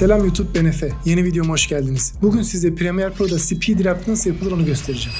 Selam YouTube ben Efe. Yeni videoma hoş geldiniz. Bugün size Premiere Pro'da speed rap nasıl yapılır onu göstereceğim.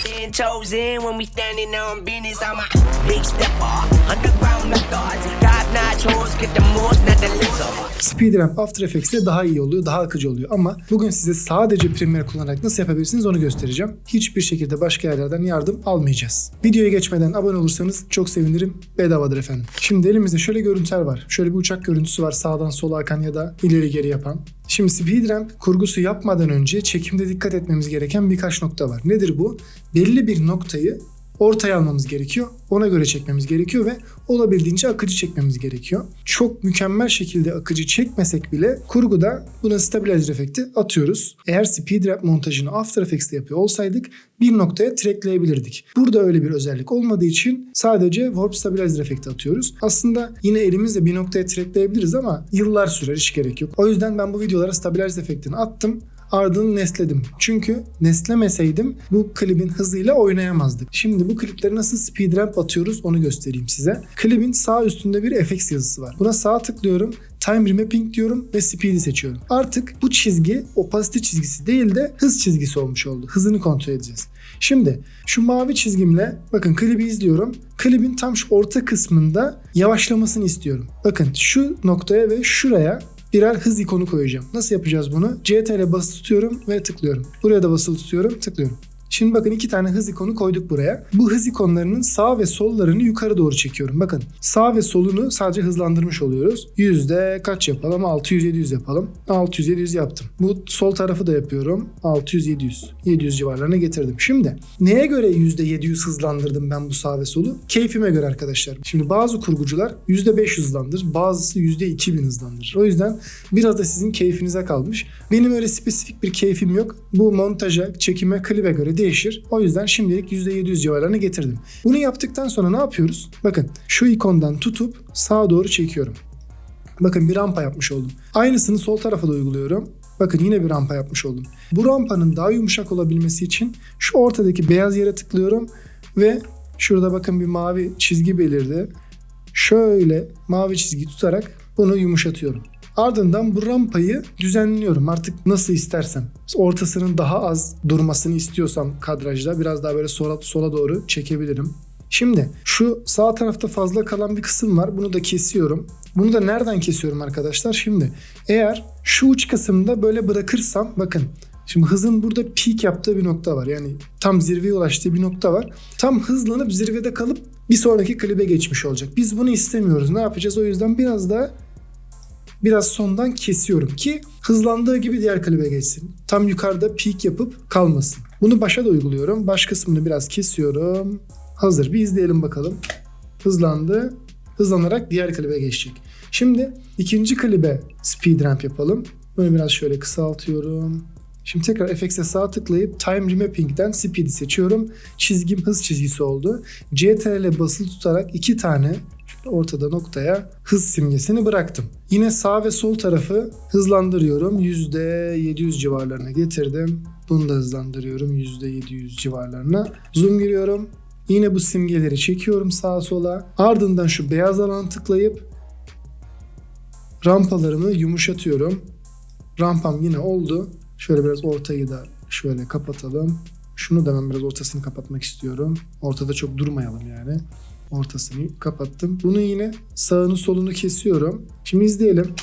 Been chosen when we standing on business. I'm a big stepper, underground methods, top notch hoes, get the most, not the lizard. Speed rap After Effects'te daha iyi oluyor, daha akıcı oluyor ama bugün size sadece Premiere kullanarak nasıl yapabilirsiniz onu göstereceğim. Hiçbir şekilde başka yerlerden yardım almayacağız. Videoya geçmeden abone olursanız çok sevinirim. Bedavadır efendim. Şimdi elimizde şöyle görüntüler var. Şöyle bir uçak görüntüsü var sağdan sola akan ya da ileri geri yapan. Şimdi speedramp kurgusu yapmadan önce çekimde dikkat etmemiz gereken birkaç nokta var. Nedir bu? Belli bir noktayı ortaya almamız gerekiyor. Ona göre çekmemiz gerekiyor ve olabildiğince akıcı çekmemiz gerekiyor. Çok mükemmel şekilde akıcı çekmesek bile kurguda buna stabilizer efekti atıyoruz. Eğer speed rap montajını After Effects'te yapıyor olsaydık bir noktaya trackleyebilirdik. Burada öyle bir özellik olmadığı için sadece warp stabilizer efekti atıyoruz. Aslında yine elimizle bir noktaya trackleyebiliriz ama yıllar sürer hiç gerek yok. O yüzden ben bu videolara stabilizer efektini attım ardını nesledim. Çünkü neslemeseydim bu klibin hızıyla oynayamazdık. Şimdi bu klipleri nasıl speed ramp atıyoruz onu göstereyim size. Klibin sağ üstünde bir FX yazısı var. Buna sağ tıklıyorum. Time Remapping diyorum ve Speed'i seçiyorum. Artık bu çizgi opacity çizgisi değil de hız çizgisi olmuş oldu. Hızını kontrol edeceğiz. Şimdi şu mavi çizgimle bakın klibi izliyorum. Klibin tam şu orta kısmında yavaşlamasını istiyorum. Bakın şu noktaya ve şuraya birer hız ikonu koyacağım. Nasıl yapacağız bunu? CTRL basılı tutuyorum ve tıklıyorum. Buraya da basılı tutuyorum, tıklıyorum. Şimdi bakın iki tane hız ikonu koyduk buraya. Bu hız ikonlarının sağ ve sollarını yukarı doğru çekiyorum. Bakın sağ ve solunu sadece hızlandırmış oluyoruz. Yüzde kaç yapalım? 600-700 yapalım. 600-700 yaptım. Bu sol tarafı da yapıyorum. 600-700. 700 civarlarına getirdim. Şimdi neye göre %700 hızlandırdım ben bu sağ ve solu? Keyfime göre arkadaşlar. Şimdi bazı kurgucular %500 hızlandırır. Bazısı %2000 hızlandırır. O yüzden biraz da sizin keyfinize kalmış. Benim öyle spesifik bir keyfim yok. Bu montaja, çekime, klibe göre değişir. O yüzden şimdilik %700 civarlarına getirdim. Bunu yaptıktan sonra ne yapıyoruz? Bakın şu ikondan tutup sağa doğru çekiyorum. Bakın bir rampa yapmış oldum. Aynısını sol tarafa da uyguluyorum. Bakın yine bir rampa yapmış oldum. Bu rampanın daha yumuşak olabilmesi için şu ortadaki beyaz yere tıklıyorum ve şurada bakın bir mavi çizgi belirdi. Şöyle mavi çizgi tutarak bunu yumuşatıyorum. Ardından bu rampayı düzenliyorum artık nasıl istersem. Ortasının daha az durmasını istiyorsam kadrajda biraz daha böyle sola, sola doğru çekebilirim. Şimdi şu sağ tarafta fazla kalan bir kısım var. Bunu da kesiyorum. Bunu da nereden kesiyorum arkadaşlar? Şimdi eğer şu uç kısımda böyle bırakırsam bakın Şimdi hızın burada peak yaptığı bir nokta var. Yani tam zirveye ulaştığı bir nokta var. Tam hızlanıp zirvede kalıp bir sonraki klibe geçmiş olacak. Biz bunu istemiyoruz. Ne yapacağız? O yüzden biraz da biraz sondan kesiyorum ki hızlandığı gibi diğer klibe geçsin. Tam yukarıda peak yapıp kalmasın. Bunu başa da uyguluyorum. Baş kısmını biraz kesiyorum. Hazır. Bir izleyelim bakalım. Hızlandı. Hızlanarak diğer klibe geçecek. Şimdi ikinci klibe speed ramp yapalım. Bunu biraz şöyle kısaltıyorum. Şimdi tekrar FX'e sağ tıklayıp Time Remapping'den Speed'i seçiyorum. Çizgim hız çizgisi oldu. CTRL basılı tutarak iki tane ortada noktaya hız simgesini bıraktım. Yine sağ ve sol tarafı hızlandırıyorum. %700 civarlarına getirdim. Bunu da hızlandırıyorum %700 civarlarına. Zoom giriyorum. Yine bu simgeleri çekiyorum sağa sola. Ardından şu beyaz alanı tıklayıp rampalarımı yumuşatıyorum. Rampam yine oldu. Şöyle biraz ortayı da şöyle kapatalım. Şunu da ben biraz ortasını kapatmak istiyorum. Ortada çok durmayalım yani. Ortasını kapattım. Bunu yine sağını solunu kesiyorum. Şimdi izleyelim.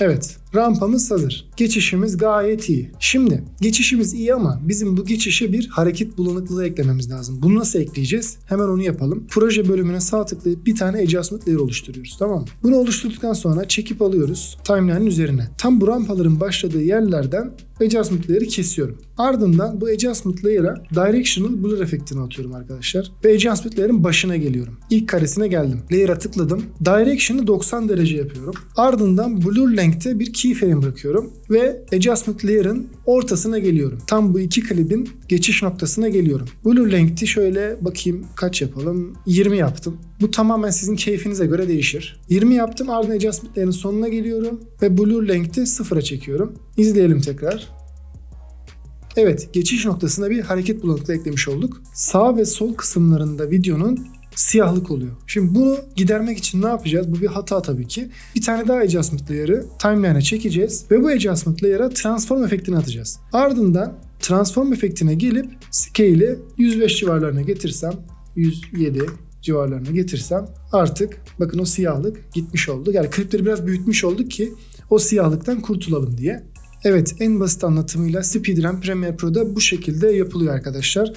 Evet, rampamız hazır. Geçişimiz gayet iyi. Şimdi geçişimiz iyi ama bizim bu geçişe bir hareket bulanıklığı eklememiz lazım. Bunu nasıl ekleyeceğiz? Hemen onu yapalım. Proje bölümüne sağ tıklayıp bir tane adjustment layer oluşturuyoruz. Tamam mı? Bunu oluşturduktan sonra çekip alıyoruz timeline'ın üzerine. Tam bu rampaların başladığı yerlerden adjustment layer'ı kesiyorum. Ardından bu adjustment layer'a directional blur efektini atıyorum arkadaşlar. Ve adjustment layer'ın başına geliyorum. İlk karesine geldim. Layer'a tıkladım. Direction'ı 90 derece yapıyorum. Ardından blur length'e bir keyframe bırakıyorum. Ve adjustment layer'ın ortasına geliyorum. Tam bu iki klibin geçiş noktasına geliyorum. Blur length'i şöyle bakayım kaç yapalım? 20 yaptım. Bu tamamen sizin keyfinize göre değişir. 20 yaptım ardından adjustment layer'ın sonuna geliyorum. Ve blur length'i sıfıra çekiyorum. İzleyelim tekrar. Evet, geçiş noktasına bir hareket bulanıklığı eklemiş olduk. Sağ ve sol kısımlarında videonun siyahlık oluyor. Şimdi bunu gidermek için ne yapacağız? Bu bir hata tabii ki. Bir tane daha adjustment layer'ı timeline'e çekeceğiz ve bu adjustment layer'a transform efektini atacağız. Ardından transform efektine gelip scale'i 105 civarlarına getirsem 107 civarlarına getirsem artık bakın o siyahlık gitmiş oldu. Yani klipleri biraz büyütmüş olduk ki o siyahlıktan kurtulalım diye. Evet en basit anlatımıyla Speedrun Premiere Pro'da bu şekilde yapılıyor arkadaşlar.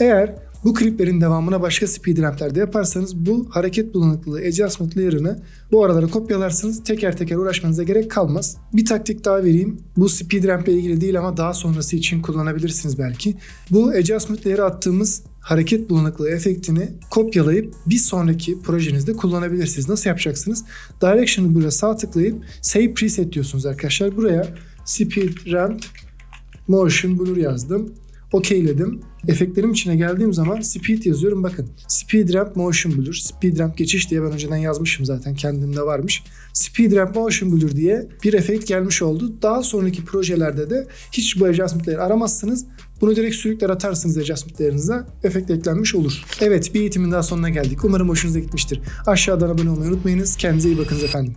Eğer bu kliplerin devamına başka speedrump'lerde yaparsanız bu hareket bulanıklığı adjustment layer'ını bu aralara kopyalarsınız. Teker teker uğraşmanıza gerek kalmaz. Bir taktik daha vereyim. Bu speedrump ile ilgili değil ama daha sonrası için kullanabilirsiniz belki. Bu adjustment layer'ı attığımız hareket bulanıklığı efektini kopyalayıp bir sonraki projenizde kullanabilirsiniz. Nasıl yapacaksınız? Direction'ı buraya sağ tıklayıp Save Preset diyorsunuz arkadaşlar. Buraya Speed Ramp Motion Blur yazdım. Okeyledim. Efektlerim içine geldiğim zaman Speed yazıyorum. Bakın Speed Ramp Motion Blur. Speed Ramp geçiş diye ben önceden yazmışım zaten. Kendimde varmış. Speed Ramp Motion Blur diye bir efekt gelmiş oldu. Daha sonraki projelerde de hiç bu adjustment'leri aramazsınız. Bunu direkt sürükler atarsınız adjustment'lerinize. Efekt eklenmiş olur. Evet bir eğitimin daha sonuna geldik. Umarım hoşunuza gitmiştir. Aşağıdan abone olmayı unutmayınız. Kendinize iyi bakınız efendim.